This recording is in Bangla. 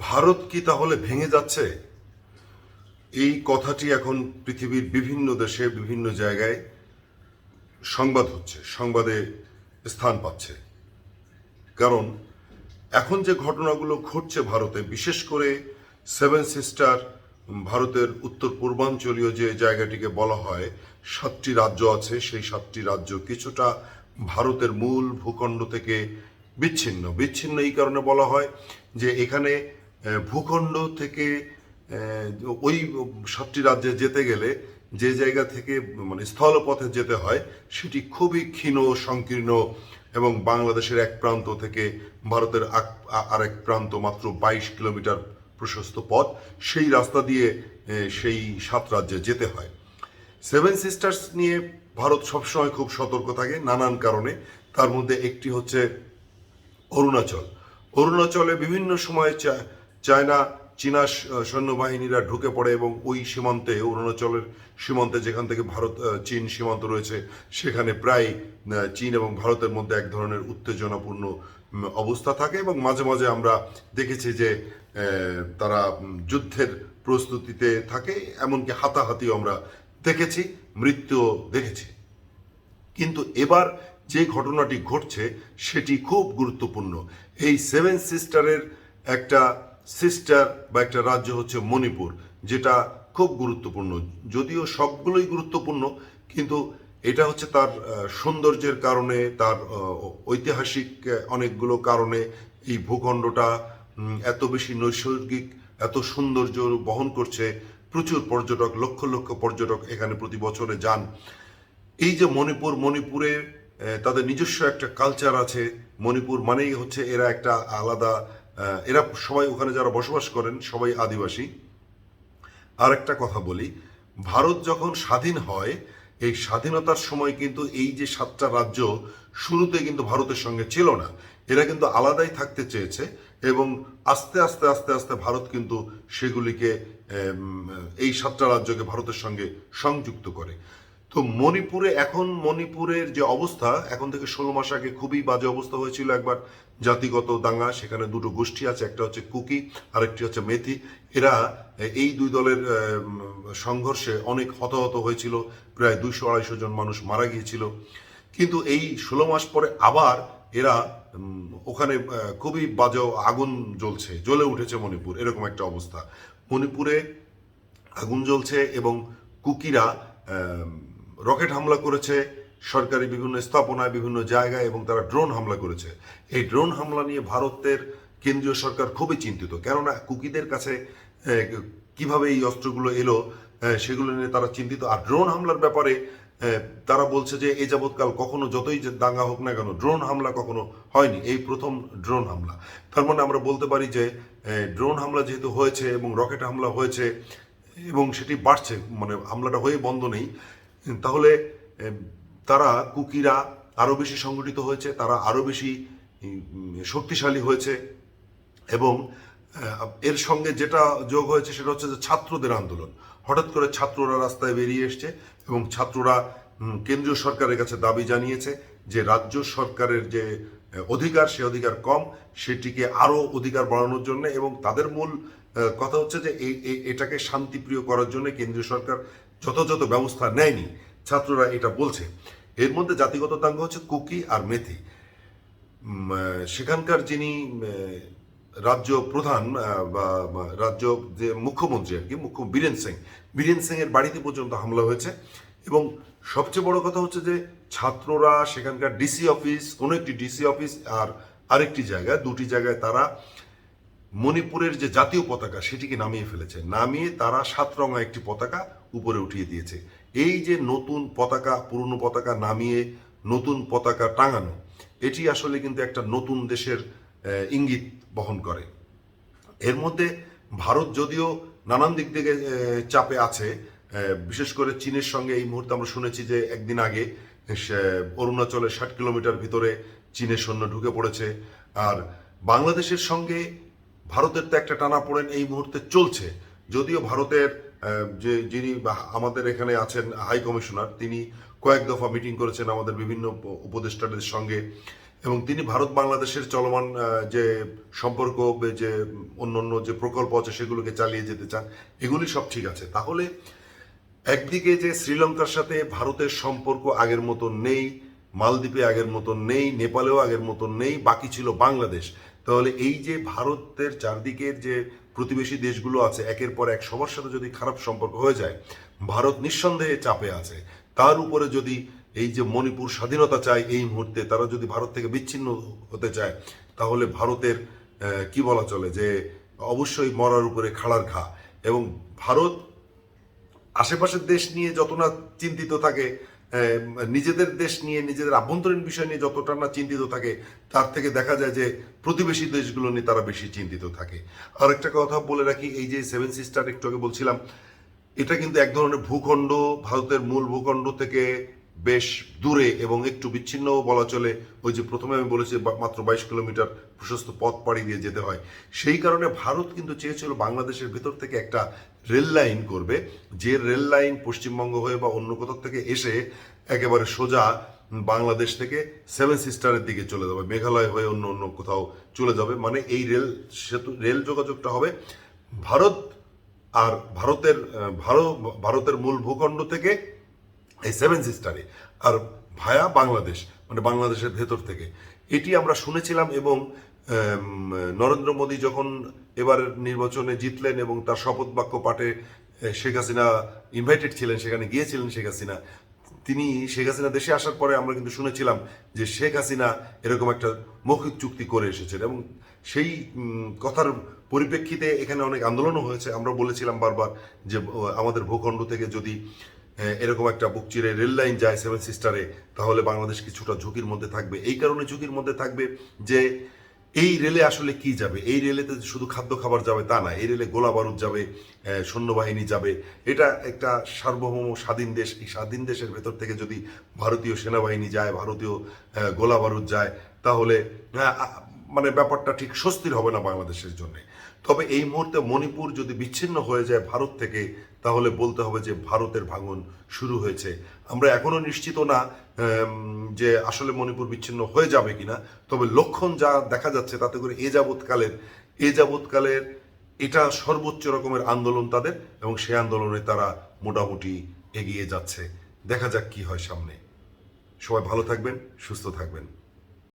ভারত কি তাহলে ভেঙে যাচ্ছে? এই কথাটি এখন পৃথিবীর বিভিন্ন দেশে, বিভিন্ন জায়গায় সংবাদ হচ্ছে, সংবাদে স্থান পাচ্ছে। কারণ এখন যে ঘটনাগুলো ঘটছে ভারতে, বিশেষ করে সেভেন সিস্টার ভারতের উত্তর পূর্বাঞ্চলীয় যে জায়গাটিকে বলা হয়, সাতটি রাজ্য আছে, সেই সাতটি রাজ্য কিছুটা ভারতের মূল ভূখণ্ড থেকে বিচ্ছিন্ন। বিচ্ছিন্ন এই কারণে বলা হয় যে এখানে ভূখণ্ড থেকে ওই সাতটি রাজ্যে যেতে গেলে যে জায়গা থেকে মানে স্থলপথে যেতে হয়, সেটি খুবই ক্ষীণ, সংকীর্ণ এবং বাংলাদেশের এক প্রান্ত থেকে ভারতের আরেক প্রান্ত মাত্র বাইশ কিলোমিটার প্রশস্ত পথ, সেই রাস্তা দিয়ে সেই সাত রাজ্যে যেতে হয়। সেভেন সিস্টার্স নিয়ে ভারত সবসময় খুব সতর্ক থাকে নানান কারণে। তার মধ্যে একটি হচ্ছে অরুণাচল। অরুণাচলে বিভিন্ন সময় চায়না, চীনা সৈন্যবাহিনীরা ঢুকে পড়ে এবং ওই সীমান্তে, অরুণাচলের সীমান্তে যেখান থেকে ভারত চীন সীমান্ত রয়েছে, সেখানে প্রায় চীন এবং ভারতের মধ্যে এক ধরনের উত্তেজনাপূর্ণ অবস্থা থাকে এবং মাঝে মাঝে আমরা দেখেছি যে তারা যুদ্ধের প্রস্তুতিতে থাকে, এমনকি হাতাহাতিও আমরা দেখেছি, মৃত্যুও দেখেছি। কিন্তু এবার যে ঘটনাটি ঘটছে, সেটি খুব গুরুত্বপূর্ণ। এই সেভেন সিস্টারের একটা সিস্টার বা একটা রাজ্য হচ্ছে মণিপুর, যেটা খুব গুরুত্বপূর্ণ। যদিও সবগুলোই গুরুত্বপূর্ণ, কিন্তু এটা হচ্ছে তার সৌন্দর্যের কারণে, তার ঐতিহাসিক অনেকগুলো কারণে এই ভূখণ্ডটা এত বেশি নৈসর্গিক, এত সৌন্দর্য বহন করছে। প্রচুর পর্যটক, লক্ষ লক্ষ পর্যটক এখানে প্রতি বছরে যান। এই যে মণিপুর, মণিপুরে তাদের নিজস্ব একটা কালচার আছে। মণিপুর মানেই হচ্ছে এরা একটা আলাদা এরা সবাই ওখানে যারা বসবাস করেন, সবাই আদিবাসী। আর একটা কথা বলি, ভারত যখন স্বাধীন হয়, এই স্বাধীনতার সময় কিন্তু এই যে সাতটা রাজ্য শুরুতে কিন্তু ভারতের সঙ্গে ছিল না। এরা কিন্তু আলাদাই থাকতে চেয়েছে এবং আস্তে আস্তে আস্তে আস্তে ভারত কিন্তু সেগুলিকে এই সাতটা রাজ্যকে ভারতের সঙ্গে সংযুক্ত করে। তো মণিপুরে, এখন মণিপুরের যে অবস্থা, এখন থেকে ষোলো মাস আগে খুবই বাজে অবস্থা হয়েছিল একবার। জাতিগত দাঙ্গা, সেখানে দুটো গোষ্ঠী আছে, একটা হচ্ছে কুকি আর একটি হচ্ছে মেথি। এরা, এই দুই দলের সংঘর্ষে অনেক হতাহত হয়েছিল, প্রায় দুইশো আড়াইশো জন মানুষ মারা গিয়েছিল। কিন্তু এই ষোলো মাস পরে আবার এরা ওখানে খুবই বাজে আগুন জ্বলছে, জ্বলে উঠেছে মণিপুর, এরকম একটা অবস্থা। মণিপুরে আগুন জ্বলছে এবং কুকিরা রকেট হামলা করেছে, সরকারি বিভিন্ন স্থাপনায় বিভিন্ন জায়গায় এবং তারা ড্রোন হামলা করেছে। এই ড্রোন হামলা নিয়ে ভারতের কেন্দ্রীয় সরকার খুবই চিন্তিত। কেননা কুকিদের কাছে কীভাবে এই অস্ত্রগুলো এলো সেগুলো নিয়ে তারা চিন্তিত। আর ড্রোন হামলার ব্যাপারে তারা বলছে যে এ যাবৎকাল কখনো যতই দাঙ্গা হোক না কেন, ড্রোন হামলা কখনো হয়নি। এই প্রথম ড্রোন হামলা। তার মানে আমরা বলতে পারি যে ড্রোন হামলা যেহেতু হয়েছে এবং রকেট হামলা হয়েছে এবং সেটি বাড়ছে মানে হামলাটা হয়ে বন্ধ নেই তাহলে তারা কুকিরা আরও বেশি সংগঠিত হয়েছে, তারা আরও বেশি শক্তিশালী হয়েছে এবং এর সঙ্গে যেটা যোগ হয়েছে সেটা হচ্ছে যে ছাত্রদের আন্দোলন। হঠাৎ করে ছাত্ররা রাস্তায় বেরিয়ে এসছে এবং ছাত্ররা কেন্দ্রীয় সরকারের কাছে দাবি জানিয়েছে যে রাজ্য সরকারের যে অধিকার, সে অধিকার কম, সেটিকে আরও অধিকার বাড়ানোর জন্য এবং তাদের মূল কথা হচ্ছে যে এটাকে শান্তিপ্রিয় করার জন্য কেন্দ্রীয় সরকার যথাযথ ব্যবস্থা নেয়নি, ছাত্ররা এটা বলছে। এর মধ্যে জাতিগত দাঙ্গা হচ্ছে কুকি আর মেথি। সেখানকার যিনি রাজ্য প্রধান বা রাজ্য যে মুখ্যমন্ত্রী আর কি, মুখ্য বীরেন সিং বীরেন সিং এর বাড়িতে পর্যন্ত হামলা হয়েছে। এবং সবচেয়ে বড় কথা হচ্ছে যে, ছাত্ররা সেখানকার ডিসি অফিস, কোনো একটি ডিসি অফিস আর আরেকটি জায়গায়, দুটি জায়গায় তারা মণিপুরের যে জাতীয় পতাকা, সেটিকে নামিয়ে ফেলেছে। নামিয়ে তারা সাত রঙা একটি পতাকা উপরে উঠিয়ে দিয়েছে। এই যে নতুন পতাকা, পুরনো পতাকা নামিয়ে নতুন পতাকা টাঙানো, এটি আসলে কিন্তু একটা নতুন দেশের ইঙ্গিত বহন করে। এর মধ্যে ভারত যদিও নানান দিক থেকে চাপে আছে বিশেষ করে চীনের সঙ্গে এই মুহূর্তে আমরা শুনেছি যে একদিন আগে অরুণাচলের ষাট কিলোমিটার ভিতরে চীনের সৈন্য ঢুকে পড়েছে। আর বাংলাদেশের সঙ্গে ভারতের তো একটা টানা পড়েন এই মুহূর্তে চলছে। যদিও ভারতের যে যিনি আমাদের এখানে আছেন হাই কমিশনার, তিনি কয়েক দফা মিটিং করেছেন আমাদের বিভিন্ন উপ- উপদেষ্টাদের সঙ্গে এবং তিনি ভারত বাংলাদেশের চলমান যে সম্পর্ক যে অন্য অন্য যে প্রকল্প আছে সেগুলোকে চালিয়ে যেতে চান, এগুলি সব ঠিক আছে। তাহলে একদিকে যে শ্রীলঙ্কার সাথে ভারতের সম্পর্ক আগের মতো নেই, মালদ্বীপে আগের মতো নেই, নেপালেও আগের মতো নেই, বাকি ছিল বাংলাদেশ। তাহলে এই যে ভারতের চারদিকের যে প্রতিবেশী দেশগুলো আছে, একের পর এক সবার সাথে যদি খারাপ সম্পর্ক হয়ে যায়, ভারত নিঃসন্দেহে চাপে আছে। তার উপরে যদি এই যে মণিপুর স্বাধীনতা চায় এই মুহূর্তে, তারা যদি ভারত থেকে বিচ্ছিন্ন হতে চায়, তাহলে ভারতের কি বলা চলে যে অবশ্যই মরার উপরে খাড়ার ঘা। এবং ভারত আশেপাশের দেশ নিয়ে যত না চিন্তিত থাকে নিজেদের দেশ নিয়ে, নিজেদের আভ্যন্তরীণ বিষয় নিয়ে যতটা না চিন্তিত থাকে, তার থেকে দেখা যায় যে প্রতিবেশী দেশগুলো নিয়ে তারা বেশি চিন্তিত থাকে। আরেকটা কথা বলে রাখি, এই যে সেভেন সিস্টার একটু আগে বলছিলাম, এটা কিন্তু এক ধরনের ভূখণ্ড, ভারতের মূল ভূখণ্ড থেকে বেশ দূরে এবং একটু বিচ্ছিন্ন বলা চলে, ওই যে প্রথমে আমি বলেছি মাত্র বাইশ কিলোমিটার প্রশস্ত পথ পাড়ি দিয়ে যেতে হয়। সেই কারণে ভারত কিন্তু চেয়েছিল বাংলাদেশের ভেতর থেকে একটা রেল লাইন করবে। যে রেল লাইন পশ্চিমবঙ্গ হয়ে বা অন্য কোথাও থেকে এসে একেবারে সোজা বাংলাদেশ থেকে সেভেন সিস্টারের দিকে চলে যাবে, মেঘালয় হয়ে অন্য অন্য কোথাও চলে যাবে। মানে এই রেল সেতু, রেল যোগাযোগটা হবে ভারত আর ভারতের ভারত, ভারতের মূল ভূখণ্ড থেকে এই সেভেন সিস্টারে আর ভায়া বাংলাদেশ মানে বাংলাদেশের ভেতর থেকে। এটি আমরা শুনেছিলাম এবং নরেন্দ্র মোদী যখন এবার নির্বাচনে জিতলেন এবং তার শপথ বাক্য পাঠে শেখ হাসিনা ইনভাইটেড ছিলেন, সেখানে গিয়েছিলেন শেখ হাসিনা, তিনি শেখ হাসিনা দেশে আসার পরে আমরা কিন্তু শুনেছিলাম যে শেখ হাসিনা এরকম একটা মৌখিক চুক্তি করে এসেছেন এবং সেই কথার পরিপ্রেক্ষিতে এখানে অনেক আন্দোলনও হয়েছে। আমরা বলেছিলাম বারবার যে আমাদের ভূখণ্ড থেকে যদি এরকম একটা বুকচিরে রেল লাইন যায় সেভেন সিস্টারে, তাহলে বাংলাদেশ কিছুটা ঝুঁকির মধ্যে থাকবে। এই কারণে ঝুঁকির মধ্যে থাকবে যে এই রেলে আসলে কি যাবে? এই রেলেতে শুধু খাদ্য খাবার যাবে তা না, এই রেলে গোলা বারুদ যাবে সৈন্যবাহিনী যাবে। এটা একটা সার্বভৌম স্বাধীন দেশ। এই স্বাধীন দেশের ভেতর থেকে যদি ভারতীয় সেনাবাহিনী যায়, ভারতীয় গোলা বারুদ যায়, তাহলে মানে ব্যাপারটা ঠিক স্বস্তির হবে না বাংলাদেশের জন্য। তবে এই মুহূর্তে মণিপুর যদি বিচ্ছিন্ন হয়ে যায় ভারত থেকে, তাহলে বলতে হবে যে ভারতের ভাঙন শুরু হয়েছে। আমরা এখনও নিশ্চিত না যে আসলে মণিপুর বিচ্ছিন্ন হয়ে যাবে কিনা, তবে লক্ষণ যা দেখা যাচ্ছে তাতে করে এ যাবৎকালের এ যাবৎকালের এটা সর্বোচ্চ রকমের আন্দোলন তাদের এবং সেই আন্দোলনে তারা মোটামুটি এগিয়ে যাচ্ছে। দেখা যাক কি হয় সামনে। সবাই ভালো থাকবেন, সুস্থ থাকবেন।